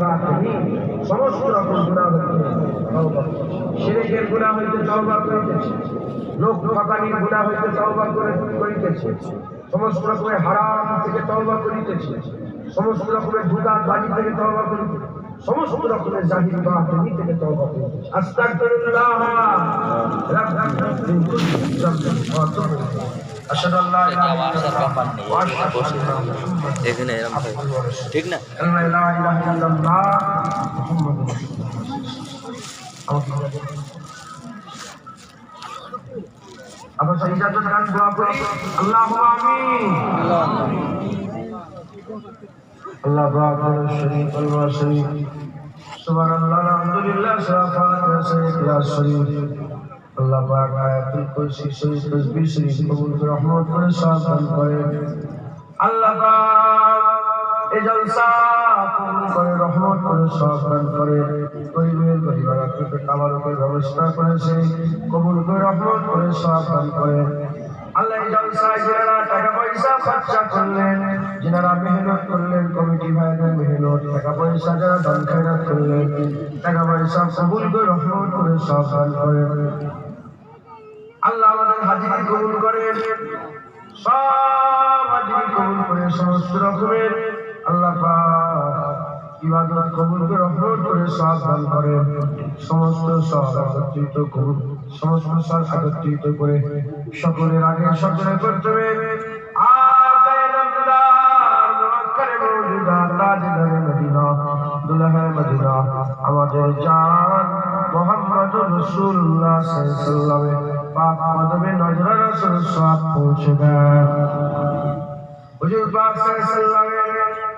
বাতিনি সমস্ত রকম গুণা হইতে শিরকের গুণা হইতে তওবা করিতেছে লোক ঠকানির গুণা হইতে তওবা করে করিতেছে সমস্ত রকমের হারাম থেকে তওবা করিতেছে সমস্ত রকমের ধুকার বাড়ি থেকে তওবা করিতেছে সমস্ত রকমের জাহির বাতিনি থেকে তওবা করিতেছে আস্তাগফিরুল্লাহ রাব্বি ঠিক না? আল্লাহ আল্লাহ আল্লাহ আলহামদুলিল্লাহ শরীফ Ya Sharif Allah Pak Ayatul Kursi Sharif Tasbih Sharif Kabul Rahmat Kure Sahabat Kure আল্লাহ পাক এই জলসা কবুল করে, রহমত করে সহকার করে। গরিবের পরিবার আপনাকে কামারকের ব্যবস্থা করেছে, কবুল করে, রহমত করে সহকার করে। আল্লাহ এই জলসায় যারা টাকা পয়সা করলেন, যারা মেহনত করলেন, কমিটি ভাইদের মেহনত টাকা পয়সা যারা দান খেরাত করলেন টাকা পয়সা কবুল করে, রহমত করে করে আল্লাহ আমাদের হাজিরি কবুল করেন। সব হাজিরি কবুল করে সমস্ত রকমের আল্লাহ ইবাদত কবুল করে, রহমত করে সব দান সমস্ত সব একত্রিত সমস্ত সব একত্রিত করে সকলের আগে সকলে করতে হবে আকায়ে নামদার মুআক্কারে মওজুদা তাজদারে মদিনা দুলহে মদিনা আমাদের জান মোহাম্মদুর রাসূলুল্লাহ সাল্লাল্লাহু আলাইহি পাক কদমে নজর রাসূল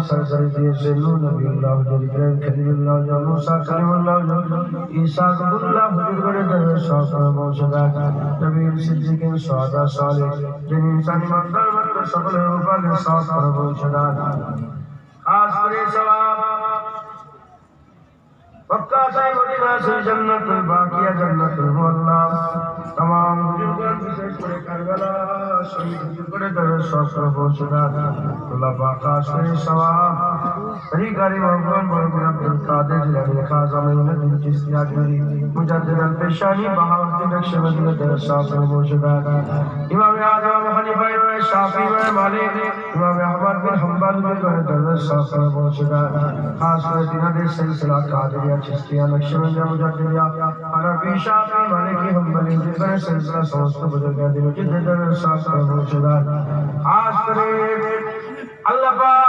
صلی اللہ علیہ وسلم نبی اللہ جل جلال کریم اللہ جل موسیٰ کریم اللہ جل عیسیٰ کو اللہ بگڑے در شاہ پر موجود ہے نبی صدی کے سعادہ صالح جن انسانی مندر مندر سبل اوپا کے ساتھ پر موجود ہے خاص پر سواب مکہ صاحب علیہ وسلم جنت باقیہ جنت اللہ تمام جنگر করে দেবে সহস্র বংশধর আল্লাহ পাক খাস করে সওয়াব তরিকারি মোহাম্মদ মোহাম্মদ আব্দুল কাদের مجدد پیشانی بہاوتی نقش مدینہ در صاف ہو چکا تھا امام آدم ابو حنیفہ و شافی و مالک، امام احمد بن حنبل بن جو در صاف ہو چکا تھا خاص طور سے حدیث سلسلہ قادریہ چستیا نقش مدینہ مجددیا عربی، شافعی مالکی حنبلی جتنے سلسلہ سوست بزرگ ہے جو در صاف ہو چکا تھا خاص طور اللہ پاک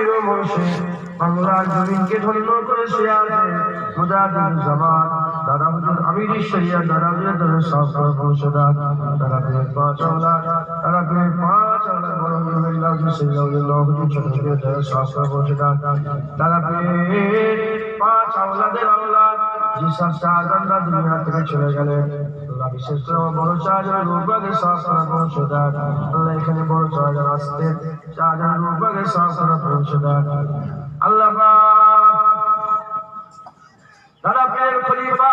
প্রিয় মুর্শিদ বাংলার জমিনকে ধন্য করে শিয়ারে মুজাহিদ জামান দাদা হুজুর আমির শরিয়া দাদা হুজুর দরে সহস্র বংশধর দাদা পাঁচ আওলাদ দাদা যিসব শাহজাদা দুনিয়া থেকে চলে গেলেন আল্লাহ বিশেষ করে বড় শাহজাহান রূপবাগের সহস্র বংশধর আল্লাহ এখানে বড় শাহজাহান আসতেন শাহজাহান রূপবাগের সহস্র বংশধর আল্লাহ তারা পীর খলিফা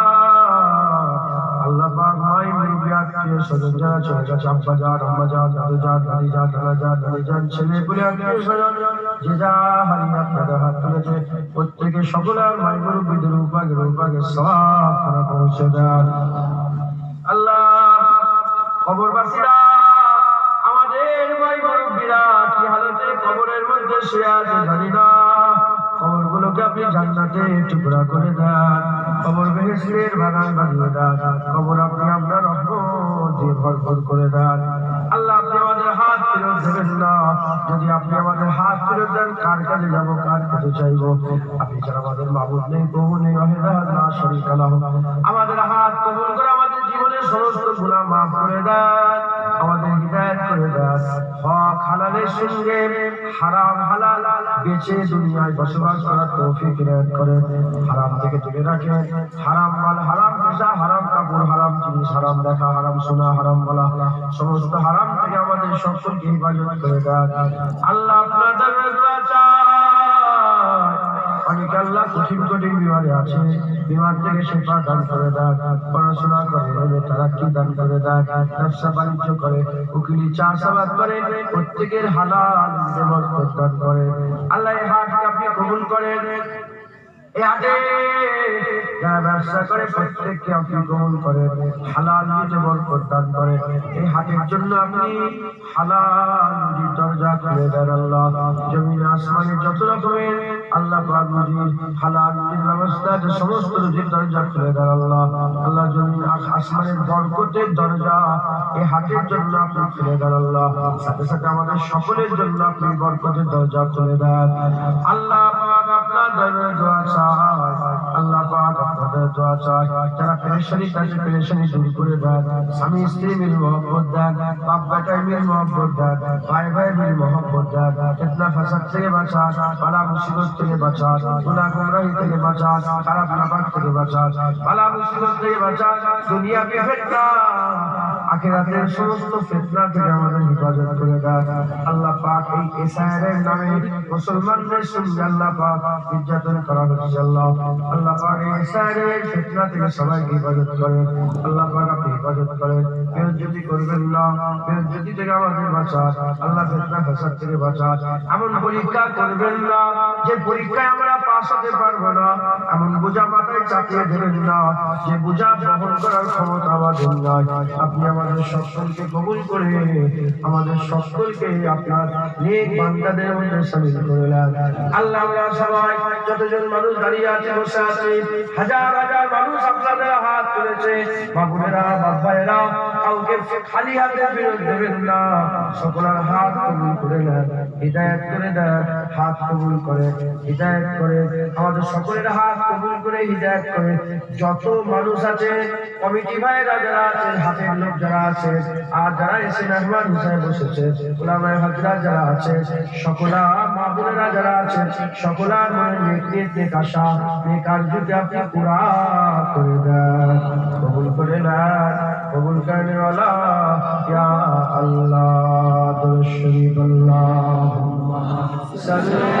প্রত্যেকে সকলের মাই মুরব্বিদের উপাগে উপাগে পৌঁছে দেন আল্লাহ কবরবাসীরা আমাদের ভাই কি হালতে জানি না। কবরগুলোকে আপনি জান্নাতে টুকরা করে দেন। কবর বেহেশতের বাগান বানিয়ে দেন। কবর আপনি আপনার আমাদের হাত ফেরত দেন, কার কাছে যাব, কার কাছে চাইব? আপনি মাফ করে আমাদের হৃদায়ত করে দেন। হক হালালের সঙ্গে বসবাস করার তৌফিক করে হারাম থেকে দূরে রাখে হারাম মাল হারাম পেশা হারাম, কাপড় হারাম, জিনিস হারাম, দেখা হারাম শোনা হারাম বলা। সমস্ত হারাম থেকে আমাদের সকলকে হেফাজত করে দেন। আল্লাহ আপনাদের দোয়া অনেকে আল্লাহ কঠিন কঠিন বিমারে আছে। বিমার থেকে শেফা দান করে দেন। পড়াশোনা করে তারা কি দান করে দেন। ব্যবসা বাণিজ্য করে, উকিলি চাষাবাদ করে, প্রত্যেকের হালাল দেবর দান করে। আল্লাহ হাটকে আপনি কবুল করেন। এই হাটে যারা ব্যবসা করে, প্রত্যেককে আপনি গ্রহণ করে, হালাল নিজে বরকত দান করে। এই হাটের জন্য আপনি হালাল দরজা খুলে দেন আল্লাহ। জমিন, আসমানে যত রকমের আল্লাহ পাক হালাল ব্যবস্থা আছে, সমস্ত রুজির দরজা খুলে দেন আল্লাহ। আল্লাহ জমিন আস- আসমানের বরকতের দরজা এই হাটের জন্য আপনি খুলে দেন আল্লাহ। সাথে সাথে আমাদের সকলের জন্য আপনি বরকতের দরজা খুলে দেন। আল্লাহ আপনার দোয়া চাই আল্লাহ পাক আপনাদের দোয়া চাই। যারা পেরেশানি তাদের পেরেশানি দূর করে দেন স্বামী, স্ত্রী মিল মহব্বত দেন, বাপ বেটায় মিল মহব্বত দেন, ভাই ভাই মিল মহব্বত দেন। ফিতনা, ফাসাদ থেকে বাঁচান, বালা মুসিবত থেকে বাঁচান, গুনাহ, গুমরাহি থেকে বাঁচান, খারাপ নাবাদ থেকে বাঁচান, বালা মুসিবত থেকে বাঁচান, দুনিয়া কে আখিরাতের সমস্ত ফিতনা থেকে আমাদের হেফাজত করে দেন। আল্লাহ পাক এই এসআইআরের নামে মুসলমানদের সঙ্গে আল্লাহ পাক নির্যাতন করা হচ্ছে আল্লাহ আল্লাহ পাক এই এসআইয়ের ফিতনা থেকে সবাইকে হেফাজত করেন। আল্লাহ পাক আপনি হেফাজত করেন। বেজ্জতি করবেন না। বেজ্জতি থেকে আমাদের বাঁচা আল্লাহ ফিতনা ফেসাদ থেকে বাঁচা এমন পরীক্ষা করবেন না। যে পরীক্ষায় আমরা পাস হতে পারব না, এমন বোঝা মাথায় চাপিয়ে দেবেন না যে বোঝা বহন করার ক্ষমতা আমাদের নয় আপনি আমাদের সকলকে কবুল করে, আমাদের সকলকে আপনার নেক বান্দাদের মধ্যে শামিল করে নেন। আল্লাহ আমরা সবাই যতজন মানুষ দাঁড়িয়ে আছে, বসে আছে, হাজার হাজার মানুষ আপনাদের হাত তুলেছে। বাবুরেরা বাব্বায়েরা কাউকে খালি হাতে ফেরত দেবেন না, সকলের হাত কবুল করে নেন, হৃদায়ত করে দেন, হাত কবুল করে, হৃদায়ত করে আমাদের সকলের হাত কবুল করে হৃদায়ত করে। যত মানুষ আছে, কমিটি ভাইরা যারা আছেন হাতের লোক যারা আছে, আর যারা এসে মেহমান হিসেবে বসেছে, ওলামায় হাজরা যারা আছে, সকলা মা বোনেরা যারা আছে সকলার মনে নেক নেক আশা, নেক আরজুকে আপনি পুরা করে দেন। কবুল করে নেন, কবুল वाला ইয়া আল্লাহ শরীফ সাল্লি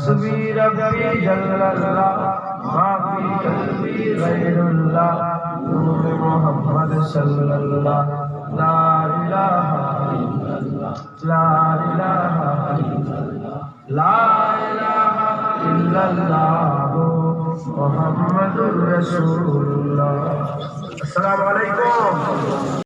حسبی ربی جل اللہ ما قلبی غیر اللہ نور محمد صلی اللہ لا الہ الا اللہ، لا الہ الا اللہ، لا الہ الا اللہ، محمد رسول اللہ۔ السلام علیکم۔